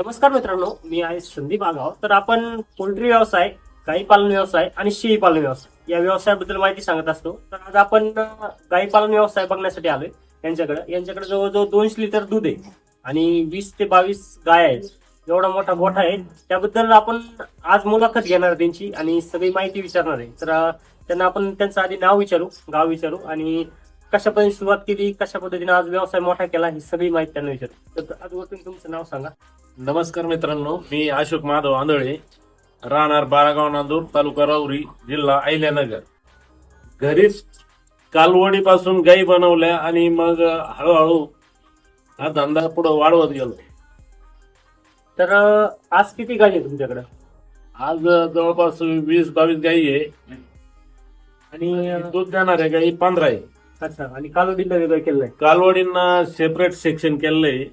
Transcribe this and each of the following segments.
नमस्कार मित्रांनो मी आहे संदीप आगाव. तर आपण पोल्ट्री व्यवसाय गाई पालन व्यवसाय आणि शेळी पालन व्यवसाय या व्यवसायाबद्दल माहिती सांगत असतो. तर आज आपण गाई पालन व्यवसाय बघण्यासाठी आलोय यांच्याकडे. यांच्याकडे जवळजवळ दोनशे लिटर दूध आहे आणि वीस ते बावीस गाय आहेत. एवढा मोठा गोठा आहे. त्याबद्दल आपण आज मुलाखत घेणार त्यांची आणि सगळी माहिती विचारणार आहे. तर त्यांना आपण त्यांचं आधी नाव विचारू गाव विचारू आणि कशा पद्धतीने सुरुवात केली कशा पद्धतीने आज व्यवसाय मोठा केला ही सगळी माहिती त्यांना विचारू. तर आज तुम्ही तुमचं नाव सांगा. नमस्कार मित्रांनो मी अशोक माधव आंधळे राहणार बाळागाव नांदूर तालुका राऊरी जिल्हा अहिल्यानगर. घरीच कालवडीपासून गाई बनवल्या आणि मग हळूहळू हा धंदा पुढे वाढवत गेलो. तर आज किती गाई आहे तुमच्याकडे? आज जवळपास वीस बावीस गाई आहे. आणि दूध देणाऱ्या गाई पंधरा आहे अच्छा आणि कालोडीला वेगळं केलंय? कालवडींना सेपरेट सेक्शन केलंय.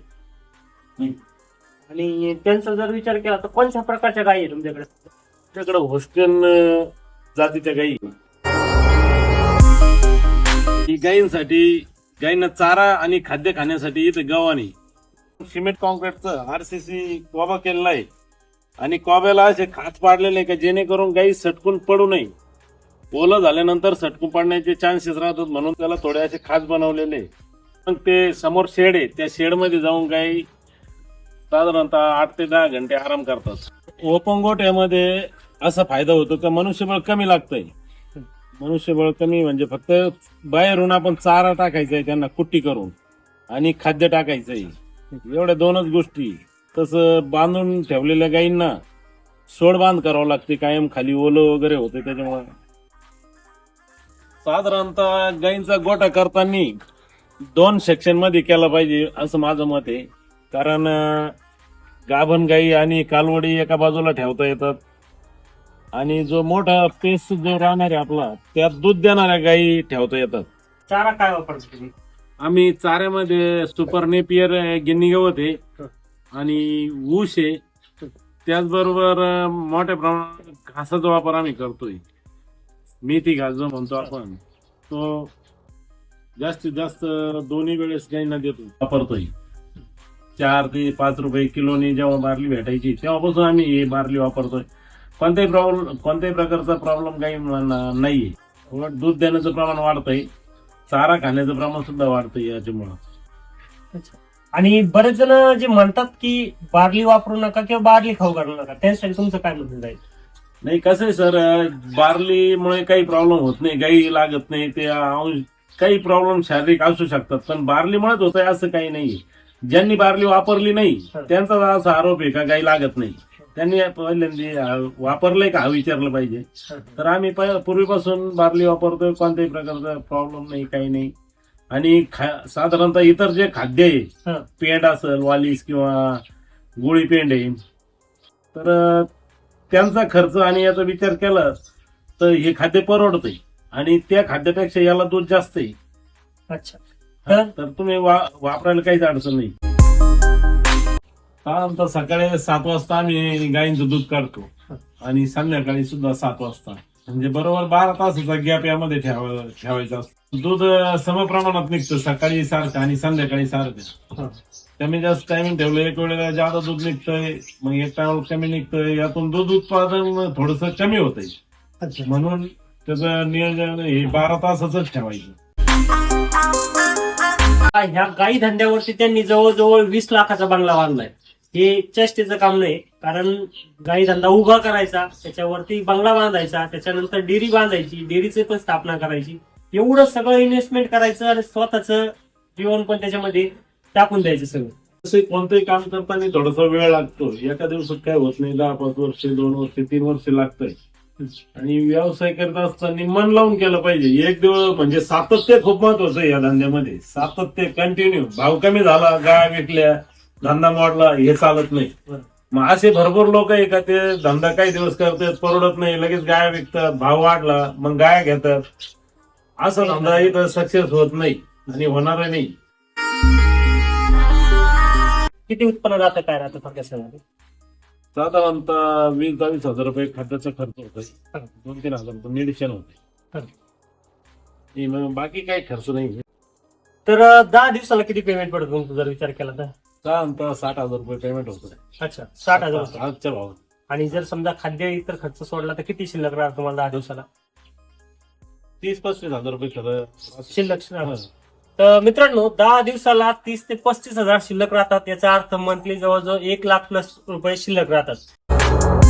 आणि त्यांचा जर विचार केला तर कोणत्या प्रकारच्या गाई आहे तुमच्याकडे? त्याकडे होस्टेन जातीच्या गाई ही गायींसाठी गायींना चारा आणि खाद्य खाण्यासाठी इथं गव्हाणी. सिमेंट कॉन्क्रीटचं आरसीसी कोबा केलेला आहे. आणि कोब्याला असे खाच पाडलेले आहे का जेणेकरून गाई सटकून पडू नये. ओलं झाल्यानंतर सटकून पडण्याचे चान्सेस राहतात म्हणून त्याला थोडे असे खाच बनवलेले पण मग ते समोर शेड आहे. त्या शेडमध्ये जाऊन गाई साधारणतः आठ ते दहा घंटे आराम करतात. ओपन गोठ्यामध्ये असा फायदा होतो का मनुष्यबळ कमी लागतंय. मनुष्यबळ कमी म्हणजे फक्त बाहेरून आपण चारा टाकायचा आहे त्यांना कुट्टी करून आणि खाद्य टाकायचंय. एवढ्या दोनच गोष्टी. तसं बांधून ठेवलेल्या गायींना सोड बांध करावं लागते कायम खाली ओलं वगैरे होते त्याच्यामुळे. साधारणतः गायींचा गोठा करताना दोन सेक्शनमध्ये केला पाहिजे असं माझं मत आहे. कारण अं, गाभण गाई आणि कालवडी एका बाजूला ठेवता येतात. आणि जो मोठा पेस जो राहणार आहे आपला त्यात दूध देणाऱ्या गाई ठेवता येतात. चारा काय वापरतो तुम्ही? आम्ही चाऱ्यामध्ये सुपर नेपियर गिन्नी गवत आहे आणि ऊस आहे. त्याचबरोबर अं, मोठ्या प्रमाणात घासाचा वापर आम्ही करतोय. मेथी घास जो म्हणतो आपण. तो जास्तीत जास्त दोन्ही वेळेस गाईंना देतो. वापरतोय. चार ते पाच रुपये किलोनी जेव्हा बारली भेटायची तेव्हापासून आम्ही हे बारली वापरतोय. कोणत्याही प्रॉब्लेम कोणत्याही प्रकारचा प्रॉब्लेम काही नाहीये. उलट दूध देण्याचं प्रमाण वाढतंय. चारा खाण्याचं प्रमाण सुद्धा वाढतंय याच्यामुळं. आणि बरेच जण जे म्हणतात की बार्ली वापरू नका किंवा बार्ली खाऊ घालू नका त्यासाठी तुमचं काय म्हणणं जाईल? नाही कसं आहे सर बार्लीमुळे काही प्रॉब्लेम होत नाही गाई लागत नाही ते काही प्रॉब्लेम शारीरिक असू शकतात पण बार्लीमुळेच होत आहे असं काही नाही ज्यांनी बार्ली वापरली नाही त्यांचा असा आरोप आहे का गाई लागत नाही. त्यांनी पहिल्यांदा वापरलंय का हा विचारलं पाहिजे. तर आम्ही पूर्वीपासून बार्ली वापरतोय कोणत्याही प्रकारचा प्रॉब्लेम नाही काही नाही. आणि खा- साधारणतः इतर जे खाद्य आहे. पेंड असेल वालीस किंवा गोळी पेंड आहे तर त्यांचा खर्च आणि याचा विचार केला तर हे खाद्य परवडतंय. आणि त्या खाद्यापेक्षा याला दूध जास्त आहे. अच्छा. तर तर तुम्ही वा- वापरायला काहीच अडचण नाही. त्यानंतर सकाळी सात वाजता आम्ही गायींचं दूध काढतो. आणि संध्याकाळी सुद्धा सात वाजता. म्हणजे बरोबर बारा तासाचा गॅप यामध्ये ठेवा ठेवायचा असतो. दूध अं, समप्रमाणात निघतं. सकाळी सारखं आणि संध्याकाळी सारखं. हं. कमी जास्त टायमिंग ठेवलं एक वेळेला जादा दूध निघतंय मग एक टायमाला कमी निघतंय. यातून दूध उत्पादन थोडस कमी होतंय. अच्छा. म्हणून त्याचं नियोजन हे बारा तासाच ठेवायचं. ह्या गाई धंद्यावरती त्यांनी जवळजवळ वीस लाखाचा बंगला बांधलाय. हे चेष्टेचं काम नाही कारण गाई धंदा उभा करायचा त्याच्यावरती बंगला बांधायचा त्याच्यानंतर डेअरी बांधायची डेअरीची पण स्थापना करायची. एवढं सगळं इन्व्हेस्टमेंट करायचं आणि स्वतःचं जीवन पण त्याच्यामध्ये टाकून द्यायचं सगळं. तसे कोणतंही काम करताना थोडासा वेळ लागतो. एका दिवसात काय होत नाही दहा पाच वर्ष दोन वर्ष तीन वर्ष लागतंय. आणि व्यवसाय करत असताना मन लावून केलं पाहिजे. एक दिवस म्हणजे सातत्य खूप महत्वाचं आहे या धंद्यामध्ये. सातत्य कंटिन्यू भाव कमी झाला गाय विकल्या धंदा मोडला हे चालत नाही. मग असे भरपूर लोक आहे का ते धंदा काही दिवस करतात परवडत नाही लगेच गाय विकतात भाव वाढला मग गाय घेतात. असा धंदा इथं सक्सेस होत नाही आणि होणार नाही. किती उत्पन्न राहतं काय राहतं थोडक्यात साधारणतः वीस बावीस हजार रुपये खात्याचा खर्च होतोय. दोन तीन हजार रुपये मेडिसिन होते हे मग बाकी काही खर्च नाही. तर अं, दहा दिवसाला किती पेमेंट पडतं तुमचा? जर विचार केला तर. साधारणतः साठ हजार रुपये पेमेंट होतं अच्छा साठ हजार. आजच्या भावात. आणि जर समजा खाद्य इतर खर्च सोडला तर किती शिल्लक राहणार तुम्हाला दहा दिवसाला? तीस पस्तीस हजार रुपये खरं शिल्लक राहणार. तर मित्रांनो दहा दिवसाला तीस ते पस्तीस हजार शिल्लक राहतात. याचा अर्थ मंथली जवळजवळ एक लाख प्लस रुपये शिल्लक राहतात.